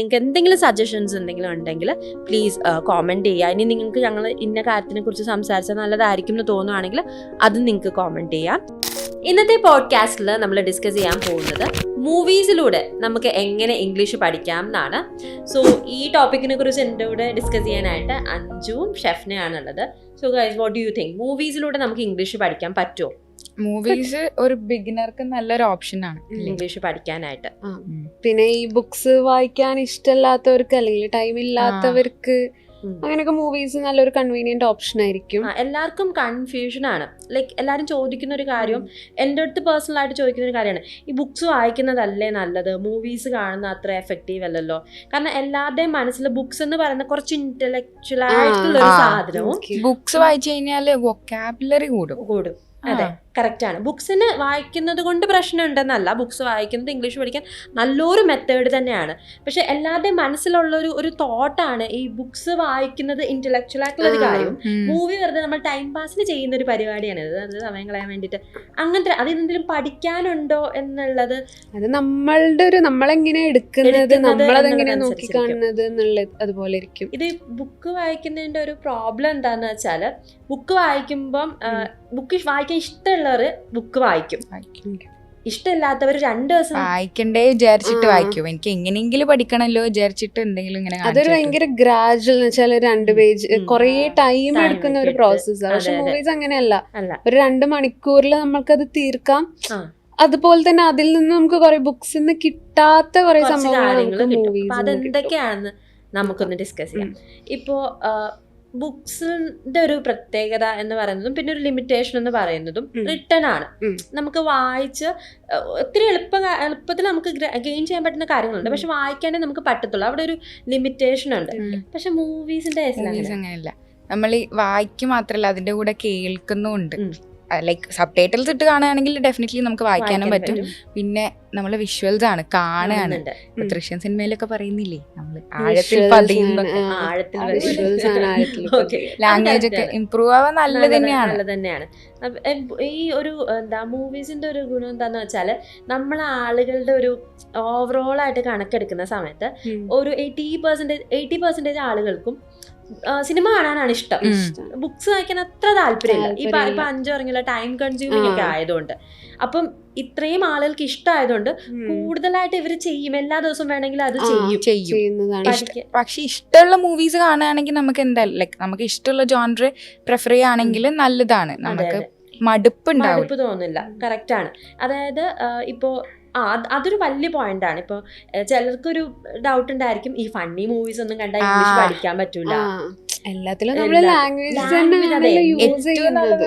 നിങ്ങൾക്ക് എന്തെങ്കിലും സജഷൻസ് എന്തെങ്കിലും ഉണ്ടെങ്കിൽ പ്ലീസ് കോമെന്റ് ചെയ്യുക. ഇനി നിങ്ങൾക്ക് ഞങ്ങൾ ഇന്ന കാര്യത്തിനെ കുറിച്ച് സംസാരിച്ചാൽ നല്ലതായിരിക്കും എന്ന് തോന്നുവാണെങ്കിൽ അത് നിങ്ങൾക്ക് കോമെന്റ് ചെയ്യാം. ഇന്നത്തെ പോഡ്കാസ്റ്റിൽ നമ്മൾ ഡിസ്കസ് ചെയ്യാൻ പോകുന്നത് മൂവീസിലൂടെ നമുക്ക് എങ്ങനെ ഇംഗ്ലീഷ് പഠിക്കാം എന്നാണ്. സോ ഈ ടോപ്പിക്കിനെ കുറിച്ച് എന്റെ കൂടെ ഡിസ്കസ് ചെയ്യാനായിട്ട് അഞ്ജുവും ഷെഫ്നെയാണുള്ളത് so guys what do you think മൂവീസിലൂടെ നമുക്ക് ഇംഗ്ലീഷ് പഠിക്കാൻ പറ്റുമോ മൂവീസ് ഒരു ബിഗിനർക്ക് നല്ലൊരു ഓപ്ഷൻ ആണ്. ഇംഗ്ലീഷ് പഠിക്കാനായിട്ട്. പിന്നെ ഈ ബുക്സ് വായിക്കാൻ ഇഷ്ടമില്ലാത്തവർക്ക് അല്ലെങ്കിൽ ടൈം ഇല്ലാത്തവർക്ക്. അങ്ങനെയൊക്കെ മൂവീസ് നല്ലൊരു കൺവീനിയന്റ് ഓപ്ഷൻ ആയിരിക്കും. എല്ലാവർക്കും കൺഫ്യൂഷൻ ആണ്. ലൈക്ക് എല്ലാവരും ചോദിക്കുന്ന ഒരു കാര്യം എന്റെ അടുത്ത് പേഴ്സണൽ ആയിട്ട് ചോദിക്കുന്ന ഒരു കാര്യമാണ്. ഈ ബുക്സ് വായിക്കുന്നതല്ലേ നല്ലത്? മൂവീസ് കാണുന്ന അത്ര എഫക്റ്റീവ് അല്ലല്ലോ. കാരണം എല്ലാവരുടെയും മനസ്സിൽ ബുക്സ് എന്ന് പറയുന്ന കുറച്ച് ഇന്റലക്ച്വൽ ആയിട്ടുള്ള ഒരു സാധനവും ബുക്സ് വായിച്ചു കഴിഞ്ഞാൽ വൊക്കാബുലറി കൂടും. കൂടും. അതെ. കറക്റ്റ് ആണ്. ബുക്സിന് വായിക്കുന്നത് കൊണ്ട് പ്രശ്നം ഉണ്ടെന്നല്ല ബുക്സ് വായിക്കുന്നത് ഇംഗ്ലീഷ് പഠിക്കാൻ നല്ലൊരു മെത്തേഡ് തന്നെയാണ്. പക്ഷെ എല്ലാവരുടെയും മനസ്സിലുള്ളൊരു ഒരു തോട്ടാണ് ഈ ബുക്സ് വായിക്കുന്നത് ഇന്റലക്ച്വൽ ആയിട്ടുള്ള ഒരു. കാര്യം. മൂവി വെറുതെ നമ്മൾ ടൈം പാസിന് ചെയ്യുന്ന ഒരു പരിപാടിയാണ്. ഇത് അത് സമയം കളയാൻ വേണ്ടിയിട്ട്. അങ്ങനത്തെ അത് എന്തെങ്കിലും പഠിക്കാനുണ്ടോ എന്നുള്ളത്? അത് നമ്മളുടെ ഒരു നമ്മളെങ്ങനെ എടുക്കുന്നത് നമ്മളതെങ്ങനെ നോക്കി. കാണുന്നത് എന്നുള്ളത് അതുപോലെ ഇരിക്കും. ഇത് ബുക്ക് വായിക്കുന്നതിന്റെ ഒരു പ്രോബ്ലം എന്താന്ന് വെച്ചാൽ ബുക്ക് വായിക്കുമ്പം ബുക്ക് വായിക്കാൻ ഇഷ്ടമുള്ളവർ ബുക്ക് വായിക്കും. ഇഷ്ടമില്ലാത്തവർ രണ്ടു ദിവസം വായിക്കണ്ടേ വിചാരിച്ചിട്ട്. വായിക്കും. എനിക്ക് എങ്ങനെയെങ്കിലും പഠിക്കണല്ലോ വിചാരിച്ചിട്ട് എന്തെങ്കിലും ഇങ്ങനെ അതൊരു. ഭയങ്കര ഗ്രാജുവൽ എന്ന് വെച്ചാൽ രണ്ട് പേജ് കൊറേ ടൈം Time എടുക്കുന്ന ഒരു പ്രോസസ് പ്രോസസ്സാണ് പക്ഷെ. മൂവീസ് അങ്ങനെയല്ല. ഒരു രണ്ട് മണിക്കൂറിൽ നമ്മൾക്കത് തീർക്കാം. അതുപോലെ തന്നെ അതിൽ നിന്ന് നമുക്ക് കുറെ ബുക്സ് നിന്ന് കിട്ടാത്ത കുറെ സംഭവങ്ങൾ അതെന്തൊക്കെയാണെന്ന് നമുക്കൊന്ന് ഡിസ്കസ് ചെയ്യാം. ഇപ്പോ ബുക്സിന്റെ ഒരു പ്രത്യേകത എന്ന് പറയുന്നതും പിന്നെ ഒരു ലിമിറ്റേഷൻ എന്ന് പറയുന്നതും. റിട്ടേൺ ആണ് നമുക്ക് വായിച്ച് ഒത്തിരി എളുപ്പ എളുപ്പത്തിൽ നമുക്ക് ഗെയിൻ ചെയ്യാൻ പറ്റുന്ന കാര്യങ്ങളുണ്ട്. പക്ഷെ വായിക്കാനേ നമുക്ക് പറ്റത്തുള്ളൂ അവിടെ ഒരു ലിമിറ്റേഷൻ ഉണ്ട്. പക്ഷെ മൂവീസിന്റെ മൂവീസ് അങ്ങനെയല്ല നമ്മൾ ഈ വായിക്കും മാത്രല്ല അതിന്റെ കൂടെ കേൾക്കുന്നുമുണ്ട് ഉം. ലൈക്ക് സബ് ടൈറ്റിൽസ് ഇട്ട് കാണുകയാണെങ്കിൽ ഡെഫിനറ്റ്ലി നമുക്ക് വായിക്കാനും പറ്റും. പിന്നെ നമ്മൾ വിഷ്വൽസ് ആണ് കാണുകയാണ്. ഇപ്പൊ ദൃശ്യം സിനിമയിലൊക്കെ പറയുന്നില്ലേ? ആഴത്തിൽ. ലാംഗ്വേജ് ഒക്കെ. ഇമ്പ്രൂവ് ആവാൻ നല്ലത് നല്ലത് തന്നെയാണ്. ഈ ഒരു എന്താ മൂവീസിന്റെ ഒരു ഗുണം എന്താന്ന് വെച്ചാൽ നമ്മൾ ആളുകളുടെ ഒരു ഓവറോൾ ആയിട്ട് കണക്കെടുക്കുന്ന സമയത്ത് ഒരു എയ്റ്റി പെർസെന്റേജ് എയ്റ്റി പെർസെന്റേജ് ആളുകൾക്കും സിനിമ കാണാനാണ് ഇഷ്ടം. ബുക്സ് വായിക്കാൻ അത്ര താല്പര്യമില്ല. ഈ പ- ഇപ്പൊ അഞ്ചു പറഞ്ഞില്ല ടൈം കൺസ്യൂമിംഗ് ഒക്കെ. ആയതുകൊണ്ട്. അപ്പം ഇത്രയും ആളുകൾക്ക് ഇഷ്ടമായതുകൊണ്ട് കൂടുതലായിട്ട് ഇവർ ചെയ്യും. എല്ലാ ദിവസവും വേണമെങ്കിൽ അത്. ചെയ്യും. ചെയ്യും. ചെയ്യുന്നതാണ് പക്ഷെ ഇഷ്ടമുള്ള മൂവീസ് കാണുകയാണെങ്കിൽ നമുക്ക് എന്തായാലും ലൈക്ക് നമുക്ക് ഇഷ്ടമുള്ള ജോൺറ് പ്രിഫർ ചെയ്യുകയാണെങ്കിൽ നല്ലതാണ്. നമുക്ക് അതെ. മടുപ്പ് തോന്നില്ല. കറക്റ്റ് ആണ്. അതായത് ഇപ്പോ ആ അതൊരു വലിയ പോയിന്റ് ആണ്. ഇപ്പൊ ചിലർക്കൊരു ഡൗട്ട് ഉണ്ടായിരിക്കും ഈ ഫണ്ണി മൂവീസ് ഒന്നും കണ്ടാൽ ഇംഗ്ലീഷ് പഠിക്കാൻ പറ്റൂല. എല്ലാത്തിലും നമ്മൾ ലാംഗ്വേജ് ഏറ്റവും നല്ലത്.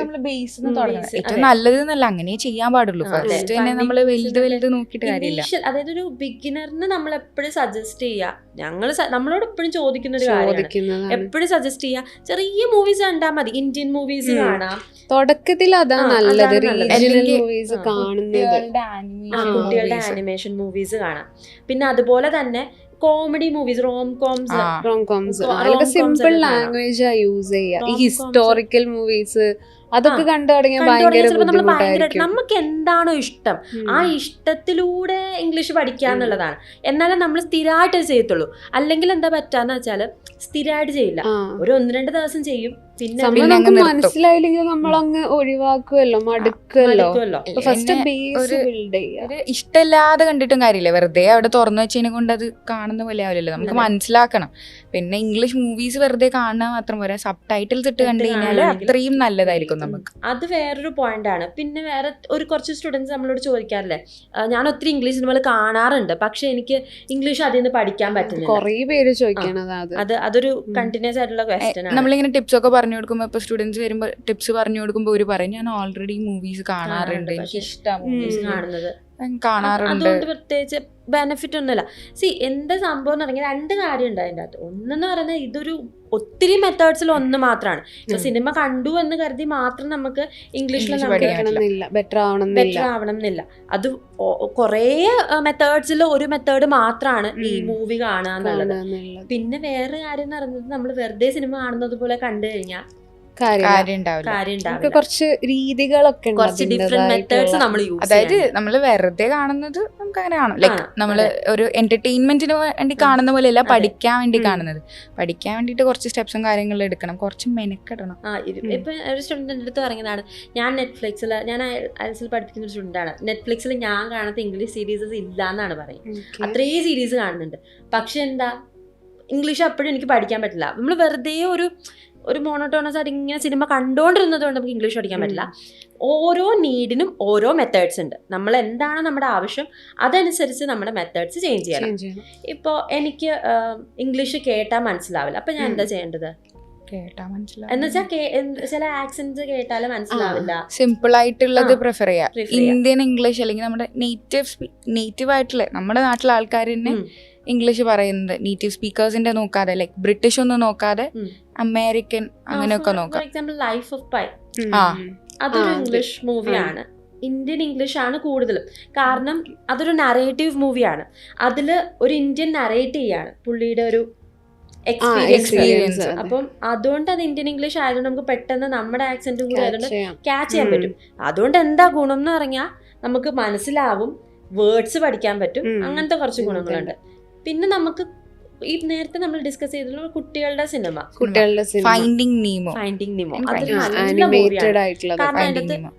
എന്നല്ല അങ്ങനെ ചെയ്യാൻ പാടുള്ളൂ. ഫസ്റ്റ് തന്നെ നമ്മൾ വലുത് വലുത് നോക്കിയിട്ട് കാര്യമില്ല. അതായത് ഒരു ബിഗിനറിന് നമ്മൾ എപ്പോഴും സജസ്റ്റ് ചെയ്യുക ഞങ്ങൾ നമ്മളോട് എപ്പോഴും ചോദിക്കുന്ന ഒരു കാര്യമാണ്. എപ്പോഴും സജസ്റ്റ് ചെയ്യുക ചെറിയ മൂവീസ് കണ്ടാൽ മതി. ഇന്ത്യൻ മൂവീസ് കാണാം. തുടക്കത്തിൽ അതാണ് നല്ലത്. മൂവീസ് കാണുന്നത്. കുട്ടികളുടെ. ആനിമേഷൻ മൂവീസ് കാണാം. പിന്നെ അതുപോലെ തന്നെ comedy movies rom coms rom coms അതൊക്കെ അതിലൊക്കെ സിമ്പിൾ ലാംഗ്വേജ് യൂസ് ചെയ്യുക. ഈ ഹിസ്റ്റോറിക്കൽ മൂവീസ് അതൊക്കെ കണ്ടു തുടങ്ങിയ കണ്ടു തുടങ്ങിയാൽ ഭയങ്കര നമുക്ക് എന്താണോ ഇഷ്ടം ആ ഇഷ്ടത്തിലൂടെ ഇംഗ്ലീഷ് പഠിക്കുക എന്നുള്ളതാണ്. എന്നാലേ നമ്മൾ സ്ഥിരമായിട്ട് ചെയ്യത്തുള്ളൂ. അല്ലെങ്കിൽ എന്താ പറ്റാന്ന് വെച്ചാൽ സ്ഥിരമായിട്ട് ചെയ്യില്ല. ഒരു ഒന്ന് രണ്ട് ദിവസം ചെയ്യും. പിന്നെ നമുക്ക് മനസ്സിലായില്ലെങ്കിൽ നമ്മൾ അങ്ങ് ഒഴിവാക്കുമല്ലോ മടുക്കുമല്ലോ. ഫസ്റ്റ് ബേസ് ബിൽഡ് ഒരു ഇഷ്ടമില്ലാതെ കണ്ടിട്ടും കാര്യമില്ല. വെറുതെ അവിടെ തുറന്നു വെച്ചതിനെ കൊണ്ട് അത് കാണുന്ന പോലെ ആവില്ലല്ലോ. നമുക്ക് മനസ്സിലാക്കണം. പിന്നെ ഇംഗ്ലീഷ് മൂവീസ് വെറുതെ കാണുക മാത്രം പോരാ. സബ് ടൈറ്റിൽസ് ഇട്ട് കണ്ടു കഴിഞ്ഞാൽ അത്രയും നല്ലതായിരിക്കും നമുക്ക്. അത് വേറൊരു പോയിന്റ് ആണ്. പിന്നെ വേറെ ഒരു കുറച്ച് സ്റ്റുഡൻസ് നമ്മളോട് ചോദിക്കാറില്ലേ ഞാൻ ഒത്തിരി ഇംഗ്ലീഷ് സിനിമകൾ കാണാറുണ്ട്. പക്ഷെ എനിക്ക് ഇംഗ്ലീഷ് അതിൽ നിന്ന് പഠിക്കാൻ പറ്റുന്നില്ല. കുറേ പേര് ചോദിക്കണത് അത്. അത് അതൊരു കണ്ടിന്യൂസ് ആയിട്ടുള്ള ക്വസ്റ്റ്യൻ നമ്മളിങ്ങനെ ടിപ്സ് ഒക്കെ പറഞ്ഞു കൊടുക്കുമ്പോൾ ഇപ്പൊ സ്റ്റുഡൻസ് വരുമ്പോൾ ടിപ്സ് പറഞ്ഞു കൊടുക്കുമ്പോൾ ഒരു പറയും ഞാൻ ഓൾറെഡി മൂവീസ് കാണാറുണ്ട്. എനിക്ക് ഇഷ്ടം ഇഷ്ടമാണ് മൂവീസ് കാണുന്നത്. കാണാറുണ്ട്. അതുകൊണ്ട് പ്രത്യേകിച്ച് ബെനിഫിറ്റ് ഒന്നുമില്ല. സി എന്താ സംഭവം എന്ന് പറഞ്ഞാൽ രണ്ട് കാര്യം ഉണ്ട് അതിന്റെ അകത്ത്. ഒന്നെന്ന് പറയുന്നത് ഇതൊരു ഒത്തിരി മെത്തേഡ്സിൽ ഒന്ന് മാത്രമാണ്. ഇപ്പൊ സിനിമ കണ്ടു എന്ന് കരുതി മാത്രം നമുക്ക് ഇംഗ്ലീഷിൽ ബെറ്റർ ആവണമെന്നില്ല. ആവണം എന്നില്ല അത് കുറേ മെത്തേഡ്സിൽ ഒരു മെത്തേഡ് മാത്രമാണ് ഈ മൂവി കാണുക എന്നുള്ളത്. പിന്നെ വേറെ കാര്യം എന്ന് പറയുന്നത് നമ്മൾ വെറുതെ സിനിമ കാണുന്നത് പോലെ കണ്ടു കഴിഞ്ഞാൽ കുറച്ച് രീതികളൊക്കെ കുറച്ച് ഡിഫറെന്റ് മെത്തേഡ്സ് നമ്മൾ യൂസ് അതായത് നമ്മൾ വെറുതെ കാണുന്നത് നമുക്ക് അങ്ങനെ കാണും. ലൈക്ക് നമ്മൾ നമ്മൾ ഒരു എന്റർടൈൻമെന്റിന് വേണ്ടി കാണുന്ന പോലെ അല്ല പഠിക്കാൻ വേണ്ടി കാണുന്നത്. പഠിക്കാൻ വേണ്ടിയിട്ട് കുറച്ച് സ്റ്റെപ്സും കാര്യങ്ങളും എടുക്കണം. കുറച്ച് മെനക്കെടണം. ഇപ്പൊ ഒരു സ്റ്റുഡന്റ് അടുത്ത് പറയുന്നതാണ് ഞാൻ നെറ്റ്ഫ്ലിക്സിൽ ഞാൻ അയൽസിൽ പഠിപ്പിക്കുന്ന ഒരു സ്റ്റുഡന്റാണ് നെറ്റ്ഫ്ലിക്സിൽ ഞാൻ കാണാത്ത ഇംഗ്ലീഷ് സീരീസസ് ഇല്ല എന്നാണ് പറയുന്നത്. അത്രയും സീരീസ് കാണുന്നുണ്ട്. പക്ഷെ എന്താ ഇംഗ്ലീഷ് അപ്പോഴും എനിക്ക് പഠിക്കാൻ പറ്റില്ല. നമ്മൾ വെറുതെ ഒരു ഒരു മോണോട്ടോണസ് ആയിട്ട് ഇങ്ങനെ സിനിമ കണ്ടുകൊണ്ടിരുന്നത് കൊണ്ട് നമുക്ക് ഇംഗ്ലീഷ് പഠിക്കാൻ പറ്റില്ല. ഓരോ നീഡിനും ഓരോ മെത്തേഡ്സ് ഉണ്ട്. നമ്മൾ എന്താണ് നമ്മുടെ ആവശ്യം അതനുസരിച്ച് നമ്മുടെ മെത്തേഡ്സ് ചേഞ്ച് ചെയ്യണം. ഇപ്പോൾ എനിക്ക് ഇംഗ്ലീഷ് കേട്ടാൽ മനസ്സിലാവില്ല. അപ്പം ഞാൻ എന്താ ചെയ്യേണ്ടത്? ചില കേട്ടാലും മനസ്സിലാവില്ല. സിമ്പിൾ ആയിട്ടുള്ളത് പ്രിഫർ ചെയ്യാം. ഇന്ത്യൻ ഇംഗ്ലീഷ് അല്ലെങ്കിൽ നമ്മുടെ നേറ്റീവ് നേറ്റീവ് ആയിട്ടുള്ള നമ്മുടെ നാട്ടിലെ ആൾക്കാർ തന്നെ. ഇംഗ്ലീഷ് പറയുന്നത് നേറ്റീവ് സ്പീക്കേഴ്സിന്റെ നോക്കാതെ ലൈക് ബ്രിട്ടീഷ് ഒന്നും നോക്കാതെ അമേരിക്കൻ അങ്ങനെയൊക്കെ നോക്കാം. എക്സാമ്പിൾ ലൈഫ് ഓഫ് പൈ ആ. അതൊരു ഇംഗ്ലീഷ് മൂവിയാണ് ഇന്ത്യൻ ഇംഗ്ലീഷ് ആണ് കൂടുതലും. കാരണം അതൊരു നറേറ്റീവ് മൂവിയാണ് അതിൽ ഒരു ഇന്ത്യൻ നറേറ്റ് ചെയ്യാണ്. പുള്ളിയുടെ ഒരു എക്സ്പീരിയൻസ്. അപ്പം അതുകൊണ്ട് അത് ഇന്ത്യൻ ഇംഗ്ലീഷ് ആയതുകൊണ്ട് നമുക്ക് പെട്ടെന്ന് നമ്മുടെ ആക്സെന്റും കൂടി അതുകൊണ്ട് ആയതുകൊണ്ട് ക്യാച്ച് ചെയ്യാൻ പറ്റും. അതുകൊണ്ട് എന്താ ഗുണം എന്ന് പറഞ്ഞാൽ നമുക്ക് മനസ്സിലാവും വേർഡ്സ് പഠിക്കാൻ പറ്റും. അങ്ങനത്തെ കുറച്ച് ഗുണങ്ങളുണ്ട്. പിന്നെ നമുക്ക് ഈ നേരത്തെ നമ്മൾ ഡിസ്കസ് ചെയ്തിട്ടുള്ള കുട്ടികളുടെ സിനിമ കുട്ടികളുടെ cinema finding Nemo finding Nemo animated അതിനകത്ത് നീമോ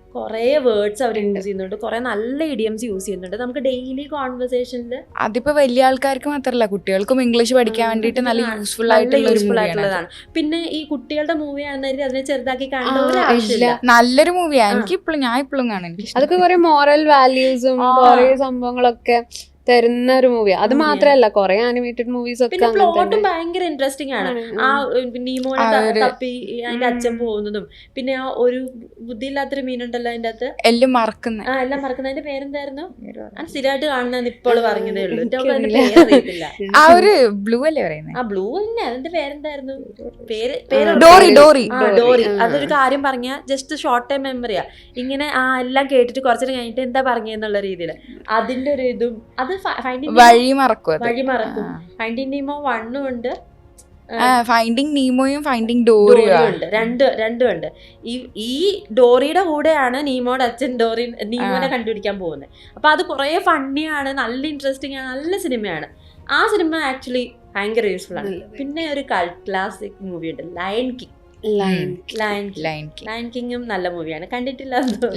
വേർഡ്സ് അവർ യൂസ് ചെയ്യുന്നുണ്ട്. കൊറേ നല്ല ഇഡിയംസ് യൂസ് ചെയ്യുന്നുണ്ട്. നമുക്ക് ഡെയിലി കോൺവെർസേഷനിൽ അതിപ്പോ വലിയ ആൾക്കാർക്ക് മാത്രമല്ല കുട്ടികൾക്കും ഇംഗ്ലീഷ് പഠിക്കാൻ വേണ്ടിയിട്ട് നല്ല യൂസ്ഫുൾ ആയിട്ടുള്ള ഒരു യൂസ്ഫുൾ ആയിട്ടുള്ളതാണ്. പിന്നെ ഈ കുട്ടികളുടെ മൂവി ആണെന്നൊരു അതിനെ ചെറുതാക്കി കാണേണ്ട. നല്ലൊരു മൂവിയാണ് എനിക്ക് ഇപ്പോഴും ഞാൻ ഇപ്പോഴും കാണാൻ എനിക്ക് അതൊക്കെ കുറെ മോറൽ വാല്യൂസും കൊറേ കുറെ സംഭവങ്ങളൊക്കെ തരുന്ന ഒരു മൂവി അത്. മാത്രല്ല കൊറേ ആനിമേറ്റഡ് മൂവീസ് ഒക്കെ പ്ലോട്ടും ഭയങ്കര ഇൻട്രസ്റ്റിംഗ് ആണ്. ആ നീമോനെ തപ്പി അതിന്റെ അച്ഛൻ. പോകുന്നതും. പിന്നെ ആ ഒരു ബുദ്ധിയില്ലാത്തൊരു മീനുണ്ടല്ലോ അതിന്റെ അകത്ത് എല്ലാം മറക്കുന്ന. ആ എല്ലാം മറക്കുന്ന. അതിന്റെ പേരെന്തായിരുന്നു? ഞാൻ സ്ഥിരമായിട്ട് കാണുന്ന ഇപ്പോൾ പറഞ്ഞതേ ഉള്ളൂ. ആ ഒരു ബ്ലൂ അല്ലേ പറയുന്നത് ആ ബ്ലൂ തന്നെ. അതിന്റെ പേരെന്തായിരുന്നു? പേര് പേര് ഡോറി ഡോറി. ആ ഡോറി, അതൊരു കാര്യം പറഞ്ഞ ജസ്റ്റ് ഷോർട്ട് ടൈം മെമ്മറിയാ ഇങ്ങനെ ആ എല്ലാം കേട്ടിട്ട് കുറച്ചു കഴിഞ്ഞിട്ട് എന്താ പറഞ്ഞെന്നുള്ള രീതിയിൽ അതിന്റെ ഒരു ഇതും അത് വഴി മറക്കും വഴി മറക്കും. ഫൈൻഡിങ് നീമോ വണ്ണും ഉണ്ട്. ഫൈൻഡിങ് നീമോയും ഫൈൻഡിങ് ഡോറിയും ഉണ്ട്. രണ്ട് രണ്ടും ഉണ്ട്. ഈ ഈ ഡോറിയുടെ കൂടെയാണ് നീമോയുടെ അച്ഛൻ ഡോറി നീമോനെ കണ്ടുപിടിക്കാൻ പോകുന്നത്. അപ്പൊ അത് കുറേ ഫണ്ണിയാണ് നല്ല ഇൻട്രസ്റ്റിംഗ് ആണ് നല്ല സിനിമയാണ് ആ സിനിമ ആക്ച്വലി ഭയങ്കര യൂസ്ഫുൾ ആണ്. പിന്നെ ഒരു കൾട്ട് ക്ലാസിക് മൂവി ഉണ്ട്. ലയൺ കിങ് ലൈൻ ലയൺ കിങ്ങും നല്ല മൂവിയാണ് കണ്ടിട്ടില്ല.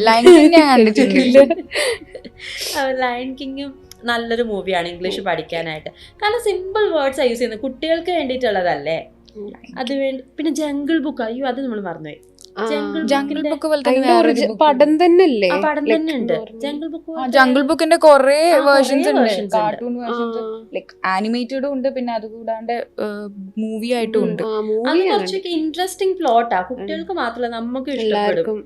ലൈൻ കിങ് നല്ലൊരു മൂവിയാണ് ഇംഗ്ലീഷ് പഠിക്കാനായിട്ട്. കാരണം സിമ്പിൾ വേർഡ്സ് യൂസ് ചെയ്യുന്നത് കുട്ടികൾക്ക് വേണ്ടിയിട്ടുള്ളതല്ലേ? അത് വേണ്ടി പിന്നെ ജംഗിൾ ബുക്ക് അയ്യോ അത് നമ്മൾ മറന്നുപോയി. ജംഗിൾ ബുക്ക് പടം തന്നെ അല്ലേ പടം തന്നെ ഉണ്ട് ജംഗിൾ ബുക്ക് ജംഗിൾ ബുക്കിന്റെ കൊറേ വേർഷൻസ് ഉണ്ട്. കാർട്ടൂൺ വേർഷൻസ് ലൈക് ആനിമേറ്റഡും ഉണ്ട്. പിന്നെ അത് കൂടാണ്ട് മൂവി ആയിട്ടും ഉണ്ട്. ആ, അത് movie കുറച്ചൊക്കെ ഇൻട്രസ്റ്റിംഗ് പ്ലോട്ടാ കുട്ടികൾക്ക് മാത്രമല്ല നമുക്ക് ഇഷ്ടപ്പെടും.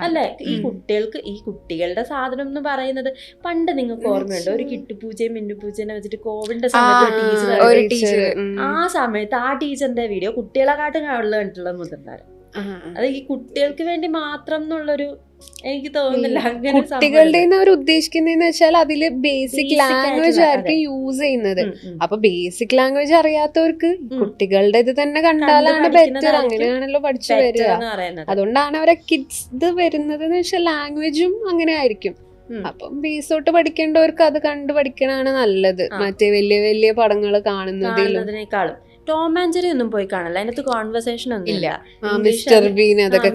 അല്ലേ? ഈ കുട്ടികൾക്ക് ഈ കുട്ടികളുടെ സാധനം എന്ന് പറയുന്നത് പണ്ട് നിങ്ങൾക്ക് ഓർമ്മയുണ്ട്? ഒരു. കിട്ടുപൂജയും മിന്നുപൂജനെ വെച്ചിട്ട് കോവിഡിന്റെ സമയത്ത് ടീച്ചർ ഒരു teacher. ആ സമയത്ത് ആ ടീച്ചറിന്റെ വീഡിയോ കുട്ടികളെക്കാട്ടും കൂടുതൽ കണ്ടിട്ടുള്ള ആ. അത് ഈ കുട്ടികൾക്ക് വേണ്ടി മാത്രം എന്നുള്ളൊരു എനിക്ക് തോന്നുന്നില്ല കുട്ടികളുടെ അവർ ഉദ്ദേശിക്കുന്നതെന്ന് വെച്ചാൽ അതിൽ ബേസിക് ലാംഗ്വേജ് ആയിരിക്കും യൂസ് ചെയ്യുന്നത്. അപ്പൊ ബേസിക് ലാംഗ്വേജ് അറിയാത്തവർക്ക്. കുട്ടികളുടെ ഇത് തന്നെ കണ്ടാലാണ് ബെറ്റർ അങ്ങനെയാണല്ലോ പഠിച്ചു വരിക. അതുകൊണ്ടാണ് അവരെ കിഡ്സ് ഇത് വരുന്നത് എന്ന് വെച്ചാൽ ലാംഗ്വേജും അങ്ങനെ ആയിരിക്കും. അപ്പം ബേസ് തൊട്ട് പഠിക്കേണ്ടവർക്ക് അത് കണ്ട് പഠിക്കണാണ് നല്ലത്. മറ്റേ വലിയ വലിയ പടങ്ങൾ കാണുന്നതിലും. കാണുന്നതിനേക്കാളും. ടോം ആൻഡ് ജെറി ഒന്നും പോയി കാണില്ല. അതിനകത്ത് കോൺവെർസേഷൻ ഒന്നും ഇല്ല. മിസ്റ്റർ ബീൻ അതൊക്കെ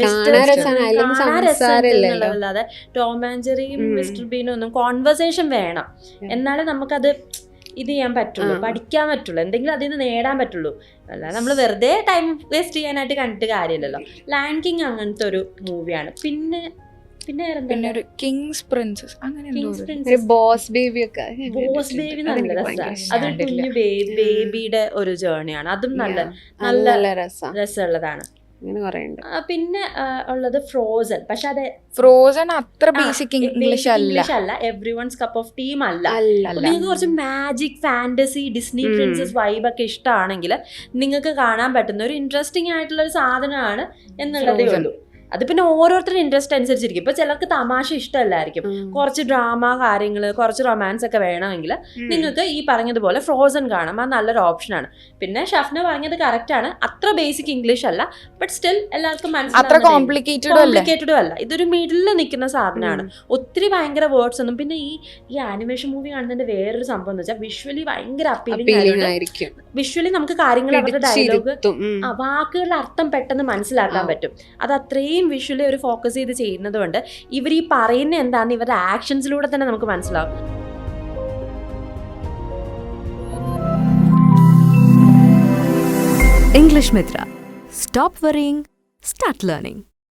ടോം ആൻഡ് ജെറിയും മിസ്റ്റർ ബീനും ഒന്നും കോൺവെർസേഷൻ വേണം. എന്നാലേ നമുക്കത് ഇത് ചെയ്യാൻ പറ്റുള്ളൂ. പഠിക്കാൻ പറ്റുള്ളൂ. എന്തെങ്കിലും അതിൽ നിന്ന് നേടാൻ പറ്റുള്ളൂ. അല്ലാതെ നമ്മൾ വെറുതെ ടൈം വേസ്റ്റ് ചെയ്യാനായിട്ട് കണ്ടിട്ട് കാര്യമില്ലല്ലോ. ലാൻഡ് കിങ് അങ്ങനത്തെ ഒരു മൂവിയാണ് പിന്നെ പിന്നെ പിന്നെ ഒരു കിങ്സ് പ്രിൻസസ് അങ്ങനെ കിങ്സ് പ്രിൻസസ് ബോസ് ബേബി ഒക്കെ ബോസ് ബേബി നല്ല രസമാണ് അത്. കുഞ്ഞു ബേബിയുടെ ഒരു ജേർണിയാണ് അതും നല്ല നല്ല- നല്ല രസാ. രസമുള്ളതാണ്. പിന്നെ ഉള്ളത് ഫ്രോസൺ പക്ഷെ അത് ഫ്രോസൺ അത്ര ബേസിക് ഇംഗ്ലീഷ് അല്ല. ഇംഗ്ലീഷ് അല്ല. Every once cup of tea അല്ല. നിങ്ങൾക്ക് കുറച്ച് magic fantasy Disney princess vibe ഒക്കെ ഇഷ്ടമാണെങ്കിൽ നിങ്ങൾക്ക് കാണാൻ പറ്റുന്ന ഒരു ഇൻട്രസ്റ്റിംഗ് ആയിട്ടുള്ള ഒരു സാധനമാണ് എന്നുള്ളതേ ഉള്ളൂ. അത് പിന്നെ ഓരോരുത്തരുടെ ഇൻട്രസ്റ്റ് അനുസരിച്ചിരിക്കും. ഇപ്പൊ ചിലർക്ക് തമാശ ഇഷ്ടമല്ലായിരിക്കും. കുറച്ച് ഡ്രാമ കാര്യങ്ങൾ കുറച്ച് റൊമാൻസ് ഒക്കെ വേണമെങ്കിൽ നിങ്ങൾക്ക് ഈ പറഞ്ഞതുപോലെ ഫ്രോസൺ കാണാം അത് നല്ലൊരു ഓപ്ഷനാണ് പിന്നെ ഷഫ്ന പറഞ്ഞത് കറക്റ്റ് ആണ്. അത്ര ബേസിക് ഇംഗ്ലീഷ് അല്ല. ബട്ട് സ്റ്റിൽ എല്ലാവർക്കും അത്ര മനസ്സിലാവുന്ന കോംപ്ലിക്കേറ്റഡും അല്ല? ഇതൊരു മിഡിൽ നിൽക്കുന്ന സാധനമാണ്. ഒത്തിരി ഭയങ്കര വേർഡ്സ് ഒന്നും. പിന്നെ ഈ ഈ ആനിമേഷൻ മൂവി കാണുന്നതിന്റെ വേറൊരു സംഭവം എന്ന് വെച്ചാൽ വിഷ്വലി ഭയങ്കര അപ്പീലിംഗ് വിഷ്വലി നമുക്ക് കാര്യങ്ങൾ അവരുടെ ഡയലോഗ് വാക്കുകളുടെ അർത്ഥം പെട്ടെന്ന് മനസ്സിലാക്കാൻ പറ്റും. അത് അത്രയും വിഷ്വലി ഒരു ഫോക്കസ് ചെയ്ത് ചെയ്യുന്നത് കൊണ്ട് ഇവർ ഈ പറയുന്ന എന്താണെന്ന് ഇവരുടെ ആക്ഷൻസിലൂടെ തന്നെ നമുക്ക് മനസ്സിലാവും. English Mitra stop worrying, start learning.